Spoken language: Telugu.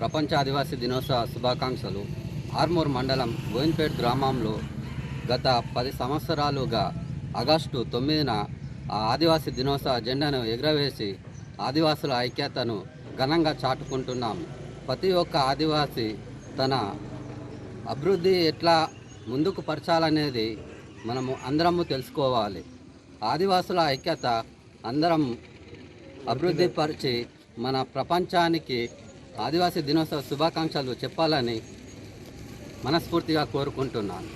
ప్రపంచ ఆదివాసీ దినోత్సవ శుభాకాంక్షలు. ఆర్మూర్ మండలం గోయిన్పేట్ గ్రామంలో గత పది సంవత్సరాలుగా ఆగస్టు తొమ్మిదిన ఆ ఆదివాసీ దినోత్సవ జెండాను ఎగురవేసి ఆదివాసుల ఐక్యతను ఘనంగా చాటుకుంటున్నాం. ప్రతి ఒక్క ఆదివాసి తన అభివృద్ధి ఎట్లా ముందుకు పరచాలనేది మనము అందరము తెలుసుకోవాలి. ఆదివాసుల ఐక్యత అందరం అభివృద్ధి పరిచి మన ప్రపంచానికి ఆదివాసీ దినోత్సవ శుభాకాంక్షలు చెప్పాలని మనస్ఫూర్తిగా కోరుకుంటున్నాను.